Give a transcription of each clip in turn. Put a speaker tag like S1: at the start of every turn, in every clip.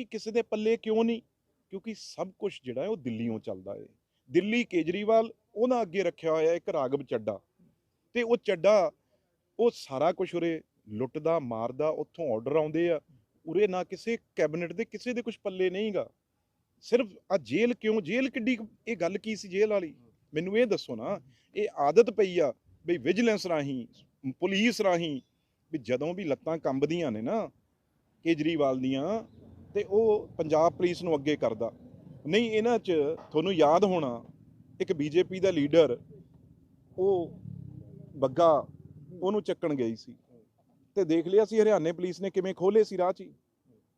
S1: ਕਿ ਕਿਸੇ ਦੇ ਪੱਲੇ ਕਿਉਂ ਨਹੀਂ? ਕਿਉਂਕਿ ਸਭ ਕੁਝ ਜਿਹੜਾ ਹੈ ਉਹ ਦਿੱਲੀੋਂ ਚੱਲਦਾ ਹੈ ਦਿੱਲੀ ਕੇਜਰੀਵਾਲ, ਉਹਨਾਂ ਅੱਗੇ ਰੱਖਿਆ ਹੋਇਆ ਇੱਕ ਰਾਗਵ ਚੱਡਾ ਤੇ ਉਹ ਚੱਡਾ ਉਹ ਸਾਰਾ ਕੁਝ ਉਰੇ ਲੁੱਟਦਾ, ਮਾਰਦਾ, ਉੱਥੋਂ ਆਰਡਰ ਆਉਂਦੇ ਆ। ਉਰੇ ਨਾ ਕਿਸੇ ਕੈਬਨਿਟ ਦੇ ਕਿਸੇ ਦੇ ਕੁਝ ਪੱਲੇ ਨਹੀਂਗਾ। ਸਿਰਫ ਆ ਜੇਲ੍ਹ ਕਿਉਂ? ਜੇਲ੍ਹ ਕਿੱਡੀ ਇਹ ਗੱਲ ਕੀ ਸੀ ਜੇਲ੍ਹ ਵਾਲੀ? ਮੈਨੂੰ ਇਹ ਦੱਸੋ ਨਾ, ਇਹ ਆਦਤ ਪਈ ਆ ਬਈ ਵਿਜੀਲੈਂਸ ਰਾਹੀਂ ਪੁਲਿਸ ਰਾਹੀਂ, ਵੀ ਜਦੋਂ ਵੀ ਲੱਤਾਂ ਕੰਬਦੀਆਂ ਨੇ ਨਾ ਕੇਜਰੀਵਾਲ ਦੀਆਂ ਤੇ ਉਹ ਪੰਜਾਬ ਪੁਲਿਸ ਨੂੰ ਅੱਗੇ ਕਰਦਾ। ਨਹੀਂ, ਇਹਨਾਂ 'ਚ ਤੁਹਾਨੂੰ ਯਾਦ ਹੋਣਾ, ਇੱਕ ਬੀਜੇਪੀ ਦਾ ਲੀਡਰ, ਉਹ ਬੱਗਾ, ਉਹਨੂੰ ਚੱਕਣ ਗਈ ਸੀ। ਤੇ ਦੇਖ ਲਿਆ ਸੀ ਹਰਿਆਣੇ ਪੁਲਿਸ ਨੇ ਕਿਵੇਂ ਖੋਲੇ ਸੀ ਰਾਹ 'ਚ ਹੀ।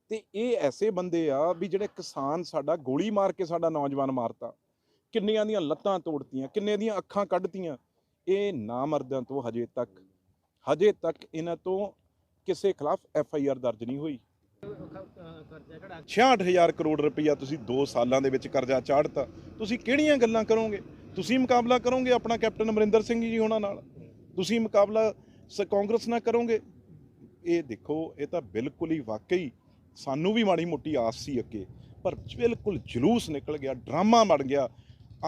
S1: ਤੇ ਇਹ ਐਸੇ ਬੰਦੇ ਆ ਵੀ ਜਿਹੜੇ ਕਿਸਾਨ ਸਾਡਾ ਗੋਲੀ ਮਾਰ ਕੇ ਸਾਡਾ ਨੌਜਵਾਨ ਮਾਰਤਾ। ਕਿੰਨੀਆਂ ਦੀਆਂ ਲੱਤਾਂ ਤੋੜਤੀਆਂ, ਕਿੰਨੇ ਦੀਆਂ ਅੱਖਾਂ ਕੱਢਤੀਆਂ। ਇਹ ਨਾ ਮਰਦਾਂ ਤੋਂ ਹਜੇ ਤੱਕ। ਹਜੇ ਤੱਕ ਇਹਨਾਂ ਤੋਂ ਕਿਸੇ ਖਿਲਾਫ ਐਫ ਆਈ ਆਰ ਦਰਜ ਨਹੀਂ ਹੋਈ। 66000 ਕਰੋੜ ਰੁਪਈਆ ਤੁਸੀਂ 2 ਸਾਲਾਂ ਦੇ ਵਿੱਚ ਕਰਜ਼ਾ ਚਾੜਤਾ। ਤੁਸੀਂ ਕਿਹੜੀਆਂ ਗੱਲਾਂ ਕਰੋਗੇ? ਤੁਸੀਂ ਮੁਕਾਬਲਾ ਕਰੋਗੇ ਆਪਣਾ ਕੈਪਟਨ ਅਮਰਿੰਦਰ ਸਿੰਘ ਜੀ ਉਹਨਾਂ ਨਾਲ? ਤੁਸੀਂ ਮੁਕਾਬਲਾ ਸ- ਕਾਂਗਰਸ ਨਾਲ ਕਰੋਗੇ? ਇਹ ਦੇਖੋ, ਇਹ ਤਾਂ ਬਿਲਕੁਲ ਹੀ ਵਾਕਈ ਸਾਨੂੰ ਵੀ ਮਾੜੀ ਮੋਟੀ ਆਸ ਸੀ ਅੱਗੇ, ਪਰ ਬਿਲਕੁਲ ਜਲੂਸ ਨਿਕਲ ਗਿਆ, ਡਰਾਮਾ ਬਣ ਗਿਆ।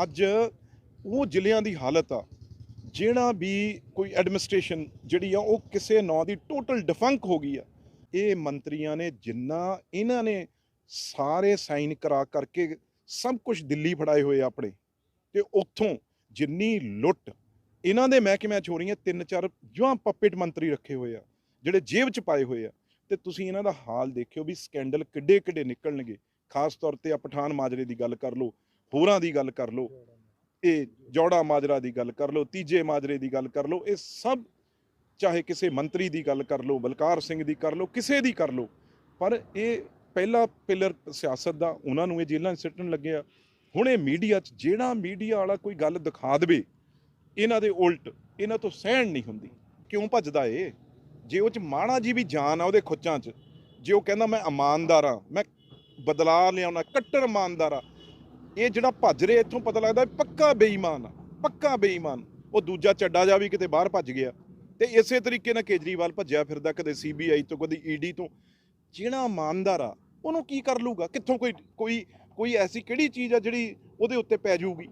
S1: ਅੱਜ ਉਹ ਜ਼ਿਲ੍ਹਿਆਂ ਦੀ ਹਾਲਤ ਆ, ਜਿਹੜਾ ਵੀ ਕੋਈ ਐਡਮਿਨਿਸਟ੍ਰੇਸ਼ਨ ਜਿਹੜੀ ਆ, ਉਹ ਕਿਸੇ ਨਾਂ ਦੀ ਟੋਟਲ ਡਿਫੰਕ ਹੋ ਗਈ ਆ। ਇਹ ਮੰਤਰੀਆਂ ਨੇ ਜਿੰਨਾ ਇਹਨਾਂ ਨੇ ਸਾਰੇ ਸਾਈਨ ਕਰਾ ਕਰਕੇ ਸਭ ਕੁਝ ਦਿੱਲੀ ਫੜਾਏ ਹੋਏ ਆ ਆਪਣੇ। ਤੇ ਉੱਥੋਂ ਜਿੰਨੀ ਲੁੱਟ, ਇਹਨਾਂ ਦੇ ਮਹਿਕਮਿਆਂ ਚ ਹੋ ਰਹੀਆਂ ਤਿੰਨ ਚਾਰ ਜਵਾਂ ਪਪੇਟ ਮੰਤਰੀ ਰੱਖੇ ਹੋਏ ਆ, ਜਿਹੜੇ ਜੇਬ ਚ ਪਾਏ ਹੋਏ ਆ। ਤੇ ਤੁਸੀਂ ਇਹਨਾਂ ਦਾ ਹਾਲ ਦੇਖਿਓ ਵੀ ਸਕੈਂਡਲ ਕਿੱਡੇ ਕਿੱਡੇ ਨਿਕਲਣਗੇ। ਖਾਸ ਤੌਰ ਤੇ ਆ ਪਠਾਨ ਮਾਜਰੇ ਦੀ ਗੱਲ ਕਰ ਲਓ, ਹੋਰਾਂ ਦੀ ਗੱਲ ਕਰ ਲਓ, ਇਹ ਜੋੜਾ ਮਾਜਰਾ ਦੀ ਗੱਲ ਕਰ ਲਓ, ਤੀਜੇ ਮਾਜਰੇ ਦੀ ਗੱਲ ਕਰ ਲਓ, ਇਹ ਸਭ ਚਾਹੇ ਕਿਸੇ ਮੰਤਰੀ ਦੀ ਗੱਲ ਕਰ ਲਓ, ਬਲਕਾਰ ਸਿੰਘ ਦੀ ਕਰ ਲਓ, ਕਿਸੇ ਦੀ ਕਰ ਲਓ, ਪਰ ਇਹ ਪਹਿਲਾ ਪਿਲਰ ਸਿਆਸਤ ਦਾ, ਉਹਨਾਂ ਨੂੰ ਇਹ ਜੇਲ੍ਹਾਂ 'ਚ ਸਿੱਟਣ ਲੱਗਿਆ ਹੁਣ ਇਹ ਮੀਡੀਆ 'ਚ, ਜਿਹੜਾ ਮੀਡੀਆ ਵਾਲਾ ਕੋਈ ਗੱਲ ਦਿਖਾ ਦੇਵੇ, ਇਹਨਾਂ ਦੇ ਉਲਟ ਇਹਨਾਂ ਤੋਂ ਸਹਿਣ ਨਹੀਂ ਹੁੰਦੀ। ਕਿਉਂ ਭੱਜਦਾ ਏ ਜੇ ਉਹ 'ਚ ਮਾਣਾ ਜੀ ਵੀ ਜਾਨ ਆ ਉਹਦੇ ਖੁੱਚਾਂ 'ਚ, ਜੇ ਉਹ ਕਹਿੰਦਾ ਮੈਂ ਇਮਾਨਦਾਰ ਆ ਮੈਂ ਬਦਲਾ ਲਿਆਉਣਾ, ਕੱਟੜ ਇਮਾਨਦਾਰ ਆ ਇਹ ਜਿਹੜਾ ਭੱਜ ਰਿਹਾ, ਇੱਥੋਂ ਪਤਾ ਲੱਗਦਾ ਪੱਕਾ ਬੇਈਮਾਨ ਆ, ਪੱਕਾ ਬੇਈਮਾਨ। ਉਹ ਦੂਜਾ ਚੱਡਾ ਜਾ ਵੀ ਕਿਤੇ ਬਾਹਰ ਭੱਜ ਗਿਆ। ਤੇ ਇਸੇ ਤਰੀਕੇ ਨਾਲ ਕੇਜਰੀਵਾਲ ਭੱਜਿਆ ਫਿਰਦਾ ਕਦੇ ਸੀਬੀਆਈ ਤੋਂ, ਕਦੇ ਈਡੀ ਤੋਂ। ਜਿਹੜਾ ਇਮਾਨਦਾਰ ਆ, ਉਹਨੂੰ ਕੀ ਕਰ ਲੂਗਾ ਕਿੱਥੋਂ ਕੋਈ ਕੋਈ ਕੋਈ ਐਸੀ ਕਿਹੜੀ ਚੀਜ਼ ਆ ਜਿਹੜੀ ਉਹਦੇ ਉੱਤੇ ਪੈ ਜਾਊਗੀ?